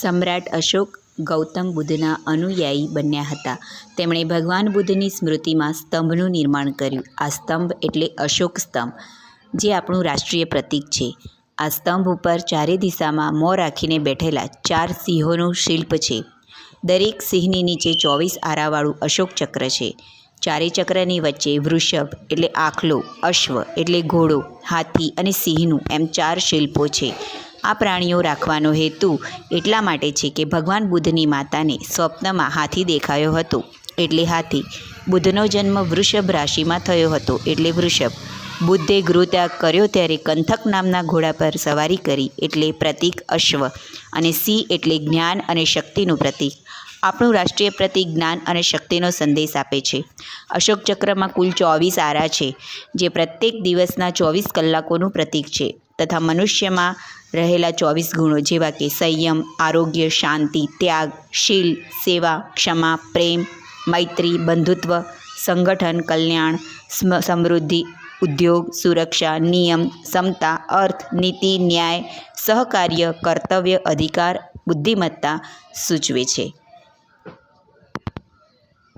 સમ્રાટ અશોક ગૌતમ બુદ્ધના અનુયાયી બન્યા હતા. તેમણે ભગવાન બુદ્ધની સ્મૃતિમાં સ્તંભનું નિર્માણ કર્યું. આ સ્તંભ એટલે અશોક સ્તંભ, જે આપણું રાષ્ટ્રીય પ્રતીક છે. આ સ્તંભ ઉપર ચારે દિશામાં મોં રાખીને બેઠેલા ચાર સિંહોનું શિલ્પ છે. દરેક સિંહની નીચે ચોવીસ આરાવાળું અશોક ચક્ર છે. ચારે ચક્રની વચ્ચે વૃષભ એટલે આખલો, અશ્વ એટલે ઘોડો, હાથી અને સિંહનું એમ ચાર શિલ્પો છે. આ પ્રાણીઓ રાખવાનો હેતુ એટલા માટે છે કે ભગવાન બુદ્ધની માતાને સ્વપ્નમાં હાથી દેખાયો હતો. એટલે હાથી બુદ્ધનો જન્મ વૃષભ રાશિમાં થયો હતો. એટલે વૃષભ બુદ્ધે ગૃહત્યાગ કર્યો ત્યારે કંથક નામના ઘોડા પર સવારી કરી એટલે પ્રતીક અશ્વ અને સિંહ એટલે જ્ઞાન અને શક્તિનું પ્રતીક. આપણું રાષ્ટ્રીય પ્રતિક જ્ઞાન અને શક્તિનો સંદેશ આપે છે. અશોક ચક્રમાં કુલ ચોવીસ આરા છે, જે પ્રત્યેક દિવસના ચોવીસ કલાકોનું પ્રતીક છે. તથા મનુષ્યમાં રહેલા ચોવીસ ગુણો જેવા કે સંયમ, આરોગ્ય, શાંતિ, ત્યાગ, શીલ, સેવા, ક્ષમા, પ્રેમ, મૈત્રી, બંધુત્વ, સંગઠન, કલ્યાણ, સ્મ- સમૃદ્ધિ, ઉદ્યોગ, સુરક્ષા, નિયમ સમતા અર્થ, નીતિ, ન્યાય, સહકાર્ય, કર્તવ્ય, અધિકાર, બુદ્ધિમત્તા સૂચવે છે.